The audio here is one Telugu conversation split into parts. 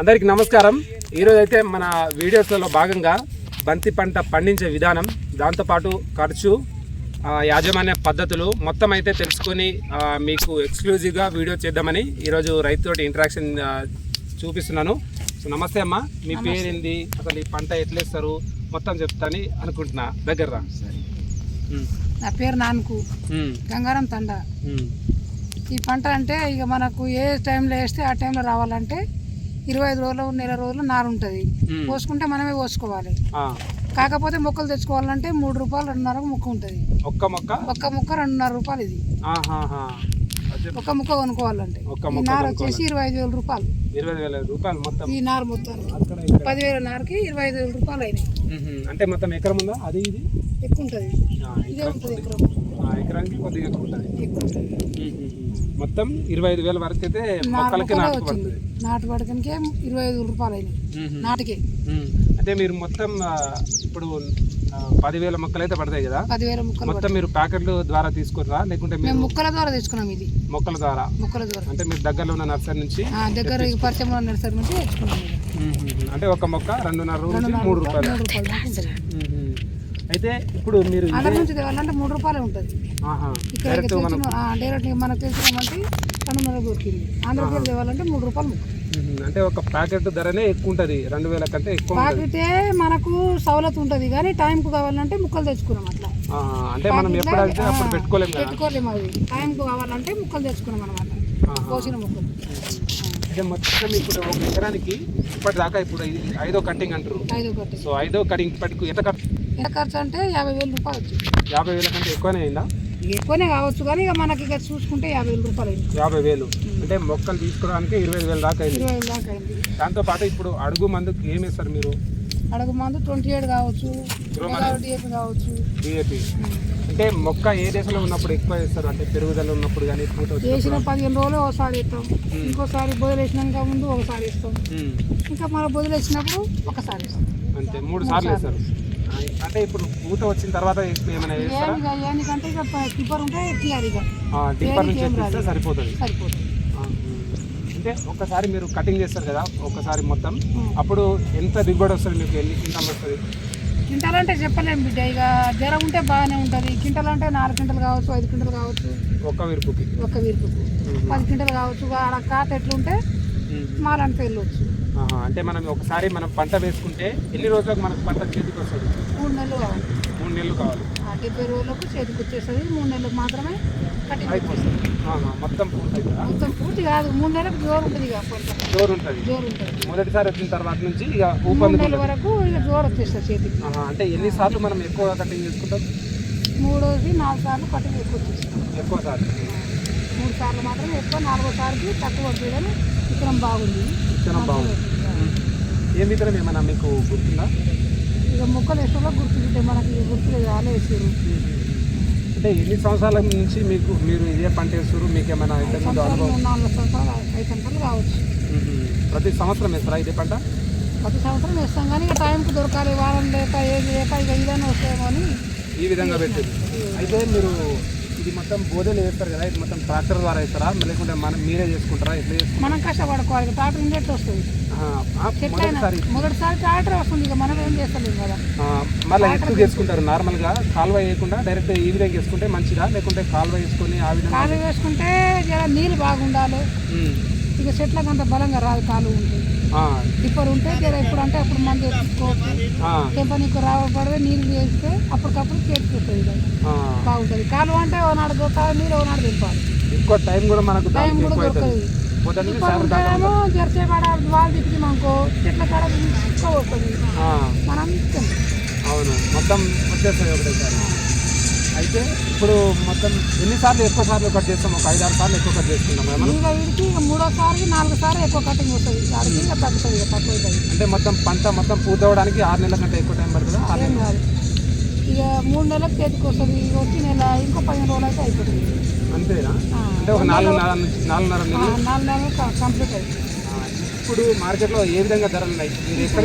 అందరికీ నమస్కారం. ఈరోజు అయితే మన వీడియోస్లలో భాగంగా బంతి పంట పండించే విధానం దాంతోపాటు ఖర్చు యాజమాన్య పద్ధతులు మొత్తం అయితే తెలుసుకొని మీకు ఎక్స్క్లూజివ్గా వీడియో చేద్దామని ఈరోజు రైతుతోటి ఇంటరాక్షన్ చూపిస్తున్నాను. సో నమస్తే అమ్మా. మీ పేరేంది? అసలు ఈ పంట ఎట్లేస్తారు మొత్తం చెప్తాని అనుకుంటున్నా. దగ్గర నా పేరు నాన్నకు గంగారం తండ. ఈ పంట అంటే ఇక మనకు ఏ టైంలో వేస్తే ఆ టైంలో రావాలంటే ఇరవై ఐదు రోజులు నెల రోజులు నారు ఉంటుంది. పోసుకుంటే మనమే పోసుకోవాలి. కాకపోతే మొక్కలు తెచ్చుకోవాలంటే మూడు రూపాయలు రెండున్నరకు ముక్క ఉంటుంది. ఒక్క మొక్క? ఒక్క ముక్క రెండున్నర రూపాయలు ఇది. ఒక ముక్క కొనుక్కోవాలంటే. ఒక్క ఈ ముక్క నారు వచ్చేసి ఇరవై ఐదు వేల రూపాయలు. ఇరవై వేల రూపాయలు మొత్తం? ఈ నారు మొత్తానికి. ఇక్కడ. పదివేల నారుకి ఇరవై ఐదు వేల రూపాయలు అయినాయి. అంటే మొత్తం ఎకరం ఉందా? అది ఇది? ఎక్కువ ఉంటుంది. ఇదే ఉంటుంది ఎకరం. ఎకరానికి కొద్దిగా ఎక్కువ ఉంటుంది మొత్తం ఇరవై ఐదు వేల వరకు అయితే మొక్కలకి మొక్కలే నాటుకు వచ్చింది. పడుతుంది. నాటు పడకనికే ఇరవై ఐదు రూపాయలు అయినాయి. నాటికే. అంటే మీరు మొత్తం ఇప్పుడు పదివేల మొక్కలు అయితే పడతాయి కదా? పదివేల ముక్కలు మొత్తం మీరు ప్యాకెట్లు ద్వారా తీసుకురా లేకుంటే మేము మీరు ముక్కల ద్వారా తెచ్చుకున్నాం ఇది. మొక్కల ద్వారా? ముక్కల ద్వారా. అంటే మీరు దగ్గరలో ఉన్న నర్సరీ నుంచి ఆ, దగ్గర ఈ పరిచయం నర్సరీ నుంచి తెచ్చుకున్నాం. అంటే ఒక మొక్క రెండున్నర రూపాయలు మూడు రూపాయలు. అయితే ఇప్పుడు మీరు ఆంధ్ర నుంచి తేవాలంటే మూడు రూపాయలు ఉంటుంది. ఇక్కడ డైరెక్ట్ మనకు తెచ్చినామంటే రెండున్నర దొరికింది. ఆంధ్రప్రదేశ్ తేవాలంటే మూడు రూపాయలు. అంటే ఒక ప్యాకెట్ ధరనే ఎక్కువ ఉంటుంది రెండు వేల కంటే ఎక్కువ పాకితే మనకు సవలత్ ఉంటుంది కానీ టైంకు కావాలంటే ముక్కలు తెచ్చుకున్నాం అట్లా. అంటే మనం ఎప్పుడైతే అప్పుడు పెట్టుకోలేము పెట్టుకోలేము అవి టైంకు కావాలంటే ముక్కలు తెచ్చుకున్నాం అనమాట. కోసిన ముక్కలు. అంటే మొత్తం ఇప్పుడు ఒక ఎకరానికి ఇప్పటిదాకా ఇప్పుడు ఐదో కటింగ్ అంటారు. సో ఐదో కటింగ్ ఇప్పటికి ఎంత ఎంత ఖర్చు అంటే యాభై వేల రూపాయలు వచ్చింది. యాభై వేల కంటే ఎక్కువనే అయిందా? ఎక్కువనే కావచ్చు కానీ ఇక మనకి ఇక చూసుకుంటే యాభై వేల రూపాయలు అయింది. యాభై వేలు. అంటే మొక్కలు తీసుకోవడానికి ఇరవై ఐదు వేల దాకా అయింది. ఇరవై వేల దాకా అయింది. దాంతో పాటు ఇప్పుడు అడుగు మందుకు ఏం వేస్తారు మీరు? అడుగు మందు ట్వంటీ ఎయిట్ కావచ్చు డిఏపి కావచ్చు. డిఏపి. అంటే మొక్క ఏ దశలో ఉన్నప్పుడు ఎక్కువ వేస్తారు? అంటే పెరుగుదల ఉన్నప్పుడు కానీ వేసిన పదిహేను రోజులు ఒకసారి ఇస్తాం ఇంకోసారి బొదలు వేసినాక ముందు ఒకసారి ఇస్తాం. ఇంకా మన బొదలు వేసినప్పుడు ఒకసారి ఇస్తాం అంతే మూడు సార్లు వేస్తారు. అంటే ఇప్పుడు పూత వచ్చిన తర్వాత ఏమైనా ఏమి ఇక టిప్పర్ ఉంటే తీయాలి ఇక. టిప్పర్ నుంచి. సరిపోతుంది. సరిపోతుంది. అంటే ఒకసారి మీరు కటింగ్ చేస్తారు కదా ఒకసారి మొత్తం. అప్పుడు ఎంత దిగుబడి వస్తుంది మీకు? ఎన్ని కింటాలు వస్తుంది? కింటాలు అంటే చెప్పలేము బిడ్డ. ఇక జ్వర ఉంటే బాగానే ఉంటుంది. కింటలు అంటే నాలుగు కింటలు కావచ్చు ఐదు కింటలు కావచ్చు. ఒక్క విరుపుకి. ఒక్క వీరుపుకు. పది కింటలు కావచ్చు. ఆడ కాత ఎట్లుంటే మాలంటే వెళ్ళొచ్చు అంటే మనం ఒకసారి మనం పంట వేసుకుంటే ఎన్ని రోజులకు మనకు పంట చేతికి వస్తుంది? మూడు నెలలు కావాలి. మూడు నెలలు కావాలి. డెబ్బై రోజులకు చేతికి వచ్చేస్తుంది మూడు నెలలకు మాత్రమే కటింగ్ అయిపోతుంది. మొత్తం పూర్తి? మొత్తం పూర్తి కాదు మూడు నెలలకు జోరు ఉంటుంది ఇక జోరు ఉంటుంది. జోరు ఉంటుంది. మొదటిసారి వచ్చిన తర్వాత నుంచి ఇక మూడు ఊపందుకు నెలల వరకు ఇక జోరు వచ్చేస్తుంది చేతికి. అంటే ఎన్నిసార్లు మనం ఎక్కువగా కటింగ్ చేసుకుంటాం? మూడోది నాలుగు సార్లు కటింగ్ ఎక్కువ వచ్చేస్తుంది ఎక్కువ సార్లు. మూడు సార్లు మాత్రం ఎక్కువ నాలుగో సార్కి తక్కువ పడుతుంది కానీ విత్తనం బాగుంది. విత్తనం బాగుంది. ఏం విత్తనం ఏమైనా మీకు గుర్తుందా? ఇక మొక్కలు వేసుకోవడం గుర్తుంటే మనకి గుర్తులేదు వాళ్ళే వేసారు అంటే ఎన్ని సంవత్సరాల నుంచి మీకు మీరు ఇదే పంట వేస్తారు మీకు ఏమైనా ఇంతకు ముందు సంవత్సరాలు అనుభవం? నాలుగు సంవత్సరాలు ఐదు సంవత్సరాలు కావచ్చు. ప్రతి సంవత్సరం వేస్తారా ఇదే పంట? ప్రతి సంవత్సరం వేస్తాం కానీ ఇక టైంకి దొరకాలి వారం లేక ఏది లేక ఇక ఇదైనా వస్తాయేమో అని. ఈ విధంగా పెట్టేది అయితే మీరు ఇది మొత్తం బోధలు వేస్తారు కదా ఇది మొత్తం ట్రాక్టర్ ద్వారా వేస్తారా? లేకుంటే మనం మీరే చేసుకుంటారా? ఎట్లా మనం కష్టపడుకోవాలి ట్రాక్టర్ ఇండెట్ వస్తుంది. మొదటిసారి మొదటిసారి ట్రాక్టర్ వస్తుంది ఇక మనం ఏం చేస్తలేము కదా. మళ్ళీ ఎక్కువ చేసుకుంటారు నార్మల్గా కాలువ వేయకుండా డైరెక్ట్ ఈ విధంగా వేసుకుంటే మంచిదా? లేకుంటే కాలువ వేసుకొని ఆ విధంగా కాలు వేసుకుంటే నీళ్ళు బాగుండాలి. ఇక చెట్లకు అంత బలంగా రాదు కాలు ఉంటే. డిప్పర్ ఉంటే జర ఎప్పుడు అంటే అప్పుడు మంది ఎత్తుకోవచ్చు ఆ, తెంపనీకు రావబడితే నీళ్ళు చేస్తే అప్పటికప్పుడు ఆ. బాగుంటుంది. కాలు అంటే ఓనాడు దొరకాలి నీళ్ళు ఓనాడు దింపాలి ఎక్కువ టైం కూడా మనకు టైం కూడా దొరకదు. ఉంటేనేమో జెర్సీ కాడ వాళ్ళు తిప్పినామనుకో చెట్ల కాడ వస్తుంది. మనం. అవును. మొత్తం వచ్చేస్తాయి ఒకటేసారి. అయితే ఇప్పుడు మొత్తం ఎన్నిసార్లు ఎక్కువ సార్లు కట్ చేస్తాం? ఒక ఐదారు సార్లు ఎక్కువ కట్ మనం. ఇక వీడికి ఇక మూడోసారి నాలుగు సార్లు ఎక్కువ కటింగ్ వస్తుంది. దానికి ఇక తగ్గుతుంది ఇక తక్కువ అవుతుంది. అంటే మొత్తం పంట మొత్తం పూర్తవడానికి ఆరు నెలల కంటే ఎక్కువ టైం పడుతుందా? ఆరు నెలలు. కాదు. ఇక మూడు నెలలకు చేతికి వస్తుంది. వచ్చి నెల ఇంకో పదిహేను రోజులు అయితే అయిపోతుంది. అంతేనా? అంటే ఒక నుంచి నాలుగున్నర నెలలు. నాలుగు నెలలు కంప్లీట్ ఆ, ఇప్పుడు మార్కెట్లో ఏ విధంగా ధరలు ఉన్నాయి? మీరు ఎక్కడ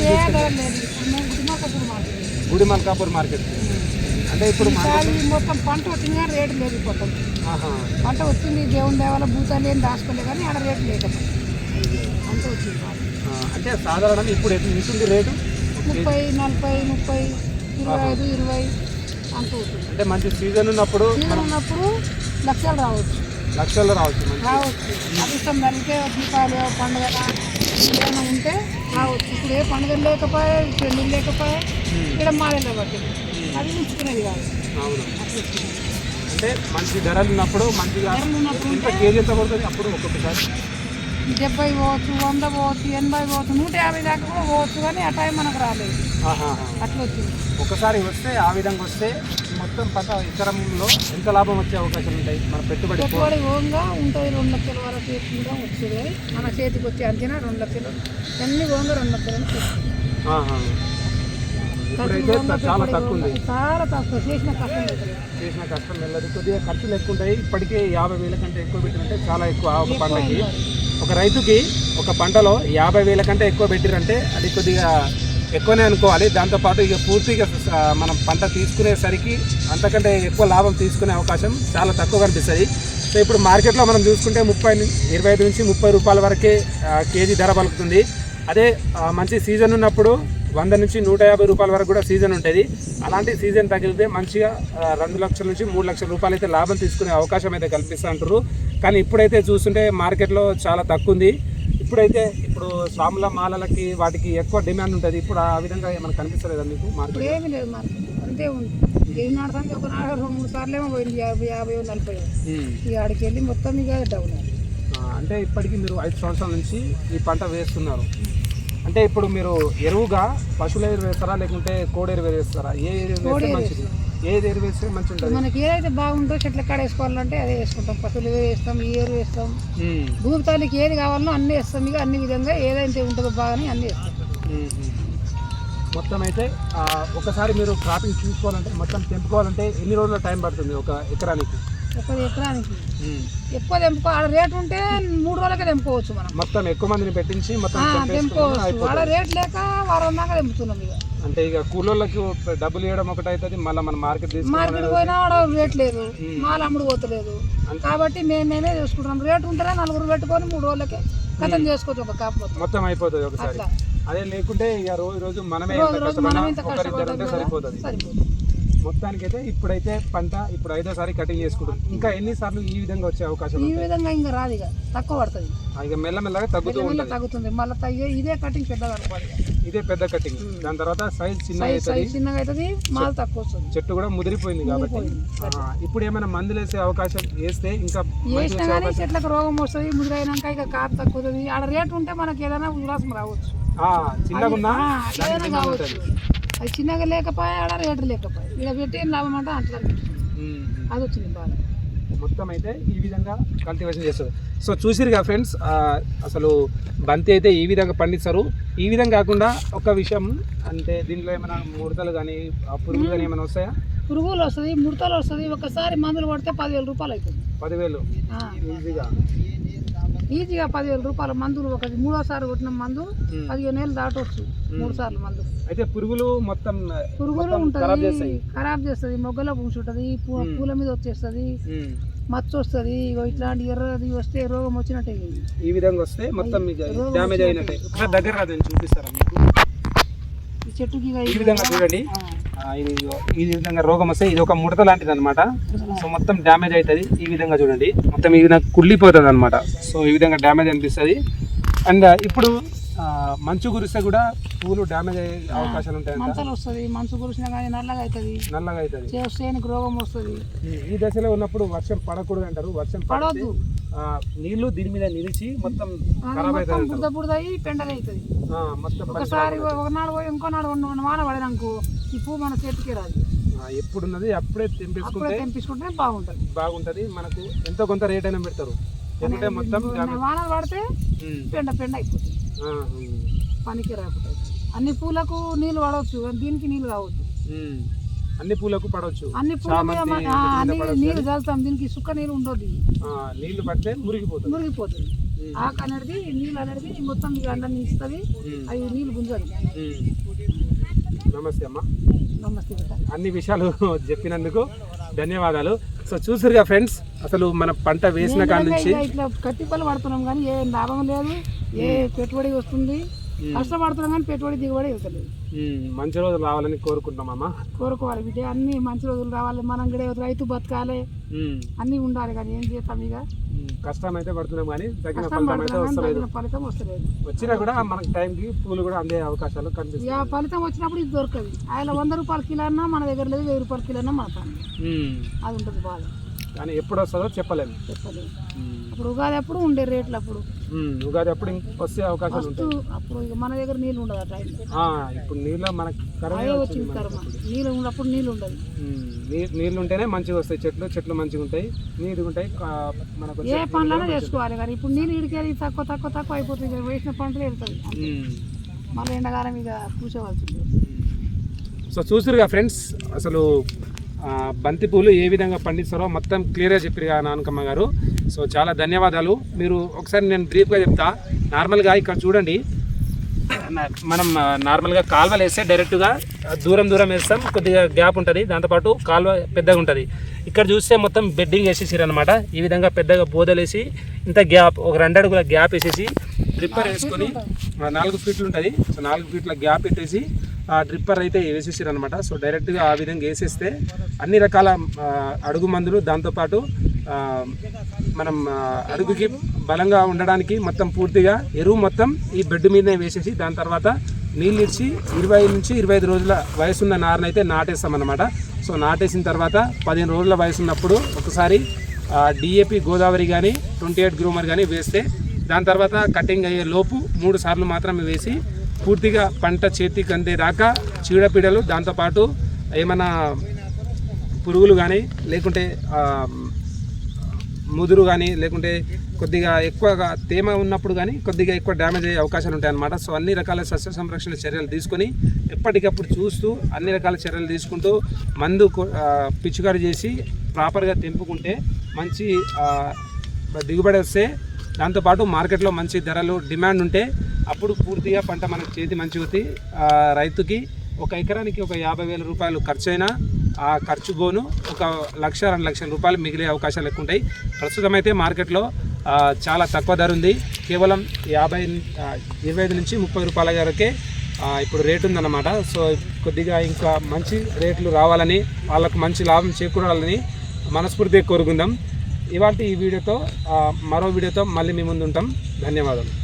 గుడి మల్కాపూర్ మార్కెట్. అంటే ఇప్పుడు మొత్తం పంట వచ్చింది కానీ రేటు లేదు ఆహా. పంట వచ్చింది దేవుని దేవాల భూతాలు ఏం దాచుకోలే కానీ ఆడ రేటు లేదు పంట వచ్చింది అంటే సాధారణంగా ఇప్పుడు ఉంటుంది రేటు? ముప్పై నలభై ముప్పై ఇరవై ఐదు ఇరవై అంత అవుతుంది. అంటే మంచి సీజన్ ఉన్నప్పుడు సీజన్ ఉన్నప్పుడు లక్షలు రావచ్చు. లక్షల్లో రావచ్చు రావచ్చు. అదృష్టం కలిగితే దీపావళి పండుగ ఏమైనా ఉంటే రావచ్చు. ఇప్పుడు ఏ పండుగ లేకపోయే పెళ్ళి లేకపోయే ఇక్కడ మాడలే బట్టి అది అవును. అంటే మంచి ధరలు ఉన్నప్పుడు మంచిగా ఎంత కేజీ ఎంత పడుతుంది అప్పుడు ఒక్కొక్కసారి డెబ్బై పోవచ్చు వంద పోవచ్చు ఎనభై పోవచ్చు నూట యాభై దాకా కూడా పోవచ్చు కానీ ఆ టైం మనకు రాలేదు అట్లా వచ్చింది ఒకసారి వస్తే ఆ విధంగా వస్తే మొత్తం పంట ఎకరంలో ఎంత లాభం వచ్చే అవకాశాలు ఉంటాయి మన పెట్టుబడి పెట్టుబడి ఓంగా ఉంటుంది రెండు లక్షల వరకు కూడా వచ్చేది మన చేతికి వచ్చే అంచనా రెండు లక్షలు అన్ని ఓంగా రెండు లక్షలు ఇప్పుడైతే చాలా తక్కువ ఉంది. చాలా తక్కువ చేసిన కష్టం చేసిన కష్టం వెళ్ళదు. కొద్దిగా ఖర్చులు ఎక్కువ ఉంటాయి. ఇప్పటికే యాభై వేల కంటే ఎక్కువ పెట్టినంటే చాలా ఎక్కువ ఒక పంటకి ఒక రైతుకి ఒక పంటలో యాభై వేల కంటే ఎక్కువ పెట్టిరంటే అది కొద్దిగా ఎక్కువనే అనుకోవాలి. దాంతోపాటు ఇక పూర్తిగా మనం పంట తీసుకునేసరికి అంతకంటే ఎక్కువ లాభం తీసుకునే అవకాశం చాలా తక్కువ కనిపిస్తుంది సో ఇప్పుడు మార్కెట్లో మనం చూసుకుంటే ముప్పై ఇరవై ఐదు నుంచి ముప్పై రూపాయల వరకే కేజీ ధర పలుకుతుంది. అదే మంచి సీజన్ ఉన్నప్పుడు వంద నుంచి నూట యాభై రూపాయల వరకు కూడా సీజన్ ఉంటుంది. అలాంటి సీజన్ తగిలితే మంచిగా రెండు లక్షల నుంచి మూడు లక్షల రూపాయలు అయితే లాభం తీసుకునే అవకాశం అయితే కల్పిస్తూ అంటారు కానీ ఇప్పుడైతే చూస్తుంటే మార్కెట్లో చాలా తక్కువ ఉంది. ఇప్పుడైతే ఇప్పుడు స్వాముల మాలలకి వాటికి ఎక్కువ డిమాండ్ ఉంటుంది. ఇప్పుడు ఆ విధంగా ఏమైనా కనిపిస్తలేదా మీకు మార్కెట్ ఏమీ లేదు మార్కెట్ అంతే ఉంది. ఏది నాడడానికి ఒక నాడు రెండు మూడు సార్లు ఏమో పోయింది. యాభై యాభై నలభై ఇక ఆడికి వెళ్ళి మొత్తం ఇక డౌన్. అంటే ఇప్పటికీ మీరు ఐదు సంవత్సరాల నుంచి ఈ పంట వేస్తున్నారు. అంటే ఇప్పుడు మీరు ఎరువుగా పశువుల ఎరువు వేస్తారా? లేకుంటే కోడి ఎరువు వేస్తారా? ఏ ఎరువు వేస్తే మంచిది? ఏది ఎరువు వేస్తే మంచి ఉంటుంది మనకి ఏదైతే బాగుందో చెట్ల కాడ వేసుకోవాలంటే అదే వేసుకుంటాం. పశువులు ఏవి వేస్తాం ఈ ఎరువు వేస్తాం. భూమి తల్లికి ఏది కావాలనో అన్ని వేస్తాం. ఇక అన్ని విధంగా ఏదైతే ఉంటుందో బాగానే అన్ని వేస్తాం. మొత్తం అయితే ఒకసారి మీరు క్రాపింగ్ చూసుకోవాలంటే మొత్తం తెంపుకోవాలంటే ఎన్ని రోజుల టైం పడుతుంది ఒక ఎకరానికి? ఒక ఎకరానికి. ఎక్కువ తెంపుకో ఆడ రేటు ఉంటే మూడు రోజులకే తెంపుకోవచ్చు మనం. మొత్తం ఎక్కువ మందిని పెట్టించి మొత్తం తెంపుకోవచ్చు. ఆడ రేట్ లేక వారం దాకా తెంపుతున్నాం ఇక. అంటే ఇక కూలోళ్ళకి డబ్బులు ఇవ్వడం ఒకటి అవుతుంది మళ్ళీ మన మార్కెట్ మార్కెట్ పోయినా ఆడ రేట్ లేదు. మాల్ అమ్ముడు పోతలేదు. కాబట్టి మేము మేమే చూసుకుంటున్నాం. రేటు ఉంటేనే నలుగురు పెట్టుకొని మూడు రోజులకి కథం చేసుకోవచ్చు ఒక కాపు మొత్తం. అయిపోతుంది ఒకసారి. అదే లేకుంటే ఇక రోజు రోజు మనమే సరిపోతుంది. మొత్తానికైతే ఇప్పుడైతే పంట ఇప్పుడు ఐదోసారి కటింగ్ చేసుకుంటాం ఇంకా ఎన్నిసార్లు ఈ విధంగా వచ్చే అవకాశం ఈ విధంగా ఇంకా రాదు ఇక. తక్కువ పడుతుంది. ఇక మెల్లమెల్లగా తగ్గుతూ ఉంటుంది. తగ్గుతుంది. మళ్ళీ తగ్గే ఇదే కటింగ్ పెద్దగా ఇదే పెద్ద కటింగ్ దాని తర్వాత సైజ్ చిన్న చిన్నగా అవుతుంది మాల్ తక్కువ వస్తుంది. చెట్టు కూడా ముదిరిపోయింది కాబట్టి. ఇప్పుడు ఏమైనా మందులు వేసే అవకాశం వేస్తే ఇంకా వేసినా కానీ చెట్లకు రోగం వస్తుంది ముదిరైనాక ఇక కాపు తక్కువతుంది. ఆడ రేటు ఉంటే మనకి ఏదైనా ఉల్లాసం రావచ్చు. ఆ, చిన్నగా ఉన్నా అది చిన్నగా లేకపోయా ఆడ రేటు లేకపోయా. ఇక్కడ పెట్టి ఏం లాభం అంటే అట్లా. అది వచ్చింది బాగా. మొత్తం అయితే ఈ విధంగా కల్టివేషన్ చేస్తారు. సో చూసిరుగా ఫ్రెండ్స్ అసలు బంతి అయితే ఈ విధంగా పండిస్తారు. ఈ విధంగా కాకుండా ఒక విషయం అంటే దీంట్లో ఏమైనా ముడతలు కానీ పురుగులు కానీ ఏమైనా వస్తాయా? పురుగులు వస్తుంది ముడతలు వస్తుంది. ఒకసారి మందులు కొడితే పదివేల రూపాయలు అవుతుంది పదివేలు? ఈజీగా. ఈజీగా పదివేల రూపాయల మందులు ఒకటి మూడోసారి కొట్టిన మందు. పదిహేను వేలు దాటవచ్చు మూడు సార్లు మందు. అయితే పురుగులు మొత్తం పురుగులు ఉంటుంది ఖరాబ్ చేస్తుంది మొగ్గలో పూసుంటుంది పూ- పూల మీద వచ్చేస్తుంది. మచ్చ వస్తుంది ఇగో ఇట్లాంటి ఎర్రది వస్తే రోగం వచ్చినట్టే. ఈ విధంగా వస్తే మొత్తం డ్యామేజ్ అయినట్టే. దగ్గర చూపిస్తారా మీకు? ఈ చెట్టుకి ఈ ఇది- విధంగా చూడండి. ఇది ఈ విధంగా రోగం వస్తే ఇది ఒక ముడత లాంటిది అనమాట సో మొత్తం డ్యామేజ్ అవుతుంది. ఈ విధంగా చూడండి. మొత్తం ఈ విధంగా కుళ్ళిపోతుంది అనమాట సో ఈ విధంగా డ్యామేజ్ అనిపిస్తుంది. అండ్ ఇప్పుడు మంచు కురిస్తే కూడా పూలు డ్యామేజ్ అయ్యే అవకాశాలు మంచలు వస్తుంది. మంచు కురిసినా కానీ నల్లగా అవుతుంది నల్లగా అవుతుంది చేనికి రోగం వస్తుంది. ఈ- దశలో ఉన్నప్పుడు వర్షం పడకూడదు అంటారు వర్షం పడవద్దు ఆ, నీళ్ళు దీని మీద నిలిచి మొత్తం ఖరాబ్ అవుతుంది బురద బురద అయ్యి పెండగా అవుతుంది ఆ, మొత్తం పని ఒకసారి ఒకనాడు పోయి ఇంకో నాడు వాన పడినాకో ఈ పువ్వు మన చేతికి రాదు. ఎప్పుడున్నది అప్పుడే తెంపేసుకుంటే తెంపించుకుంటే బాగుంటుంది. బాగుంటది. మనకు ఎంతో కొంత రేట్ అయినా పెడతారు. ఎందుకంటే మొత్తం వానలు పడితే. పెండ పెండ అయిపోతుంది. పనికి రాకపోతే. అన్ని పూలకు నీళ్ళు పడవచ్చు దీనికి నీళ్ళు ఉమ్. అన్ని పూలకు పడవచ్చు. అన్ని అన్ని నీళ్ళు చల్లుతాం. దీనికి సుక్క నీళ్ళు ఉండదు నీళ్ళు పడితే మురిగిపోతుంది. మురిగిపోతుంది. ఆకు అనేది నీళ్ళు అనేది మొత్తం మీకు అండ ఇస్తుంది. అవి నీళ్ళు ఉమ్. నమస్తే అమ్మా. నమస్తే అన్ని విషయాలు చెప్పినందుకు ధన్యవాదాలు. సో చూసారుగా ఫ్రెండ్స్ అసలు మన పంట వేసిన కాడ నుంచి ఇట్లా కత్తిపల్లి పడుతున్నాం కానీ ఏ లాభం లేదు. ఏ పెట్టుబడి వస్తుంది. కష్టపడుతున్నాం కానీ పెట్టుబడి దిగుబడి వెళ్తలేదు. మంచి రోజులు రావాలని కోరుకుంటామమ్మా కోరుకోవాలి బిడ్డ. అన్ని మంచి రోజులు రావాలి. మనం కూడా రైతు బతకాలి. అన్ని ఉండాలి కానీ ఏం చేస్తాం ఇక? కష్టం అయితే పడుతున్నాం కానీ తగిన ఫలితం అయితే వస్తలేదు. ఫలితం వస్తలేదు. వచ్చినా కూడా మనకి టైంకి పూలు కూడా అందే అవకాశాలు కనిపిస్తాయి ఫలితం వచ్చినప్పుడు ఇది దొరకదు. ఆయన వంద రూపాయల కిలో అన్నా మన దగ్గర లేదు వెయ్యి రూపాయల కిలో అన్నా మన అది ఉంటుంది బాధ. కానీ ఎప్పుడు వస్తుందో చెప్పలేము. చెప్పలేదు అప్పుడు ఉగాది అప్పుడు ఉండే రేట్లు అప్పుడు. ఉమ్, ఉగాది అప్పుడు ఇంక వస్తే అవకాశాలు ఫస్ట్ ఉంటాయి. అప్పుడు ఇక మన దగ్గర నీళ్ళు ఉండదు ఆ టైం ఆ, ఇప్పుడు నీళ్ళ మనకి కరవే అదే వచ్చింది వచ్చింది కర్మ. నీళ్ళు ఉన్నప్పుడు నీళ్ళు ఉండదు. ఉమ్, నీ- నీళ్ళు ఉంటేనే మంచిగా వస్తాయి. చెట్లు చెట్లు మంచిగా ఉంటాయి. నీరు ఉంటాయి. మనకు ఏ వచ్చే పనులైనా చేసుకోవాలి కానీ ఇప్పుడు నీళ్ళు ఇడికేది తక్కువ తక్కువ తక్కువ అయిపోతుంది ఇక వేసిన పంటలు వెళ్తుంది ఉమ్. మళ్ళీ ఎండాకాలం ఇక కూర్చోవలసింది. సో చూసారుగా ఫ్రెండ్స్ అసలు బంతిపూలు బంతి పూలు ఏ విధంగా పండిస్తారో మొత్తం క్లియర్గా చెప్పారు నానకమ్మ గారు. సో చాలా ధన్యవాదాలు. మీరు ఒకసారి నేను బ్రీఫ్గా చెప్తా. నార్మల్గా ఇక్కడ చూడండి. మనం నార్మల్గా కాల్వలు వేస్తే డైరెక్ట్గా దూరం దూరం వేస్తాం. కొద్దిగా గ్యాప్ ఉంటుంది. దాంతోపాటు కాలువ పెద్దగా ఉంటుంది. ఇక్కడ చూస్తే మొత్తం బెడ్డింగ్ వేసేసారు అనమాట ఈ విధంగా పెద్దగా బోదలేసి ఇంత గ్యాప్ ఒక రెండు అడుగుల గ్యాప్ వేసేసి రిప్పర్ వేసుకొని నాలుగు ఫీట్లు ఉంటుంది. సో నాలుగు ఫీట్ల గ్యాప్ పెట్టేసి డ్రిప్పర్ అయితే వేసేసారు అనమాట సో డైరెక్ట్గా ఆ విధంగా వేసేస్తే అన్ని రకాల అడుగు మందులు దాంతోపాటు మనం అడుగుకి బలంగా ఉండడానికి మొత్తం పూర్తిగా ఎరువు మొత్తం ఈ బెడ్ మీదనే వేసేసి దాని తర్వాత నీళ్ళు ఇచ్చి ఇరవై నుంచి ఇరవై ఐదు రోజుల వయసున్న నారని అయితే నాటేస్తామన్నమాట. సో నాటేసిన తర్వాత పదిహేను రోజుల వయసు ఉన్నప్పుడు ఒకసారి డిఏపి గోదావరి కానీ ట్వంటీ ఎయిట్ గ్రూమర్ కానీ వేస్తే దాని తర్వాత కటింగ్ అయ్యే లోపు మూడు సార్లు మాత్రమే వేసి పూర్తిగా పంట చేతికి అందేదాకా చీడపీడలు దాంతోపాటు ఏమైనా పురుగులు కానీ లేకుంటే ముదురు కానీ లేకుంటే కొద్దిగా ఎక్కువగా తేమ ఉన్నప్పుడు కానీ కొద్దిగా ఎక్కువ డ్యామేజ్ అయ్యే అవకాశాలు ఉంటాయి అన్నమాట సో అన్ని రకాల సస్య సంరక్షణ చర్యలు తీసుకొని ఎప్పటికప్పుడు చూస్తూ అన్ని రకాల చర్యలు తీసుకుంటూ మందు పిచ్చుకారు చేసి ప్రాపర్గా తెంపుకుంటే మంచి దిగుబడి వస్తే దాంతోపాటు మార్కెట్లో మంచి ధరలు డిమాండ్ ఉంటే అప్పుడు పూర్తిగా పంట మనకు చేతి మంచి అవుతాయి రైతుకి ఒక ఎకరానికి ఒక యాభై వేల రూపాయలు ఖర్చు అయినా ఆ ఖర్చు బోను ఒక లక్ష రెండు లక్షల రూపాయలు మిగిలే అవకాశాలు ఎక్కువ ఉంటాయి. ప్రస్తుతం అయితే మార్కెట్లో చాలా తక్కువ ధర ఉంది. కేవలం యాభై ఇరవై ఐదు నుంచి ముప్పై రూపాయల వరకే ఇప్పుడు రేటు ఉందన్నమాట. సో కొద్దిగా ఇంకా మంచి రేట్లు రావాలని వాళ్ళకు మంచి లాభం చేకూరాలని మనస్ఫూర్తిగా కోరుకుందాం. ఇవాళ ఈ వీడియోతో మరో వీడియోతో మళ్ళీ మీ ముందు ఉంటాం ధన్యవాదాలు.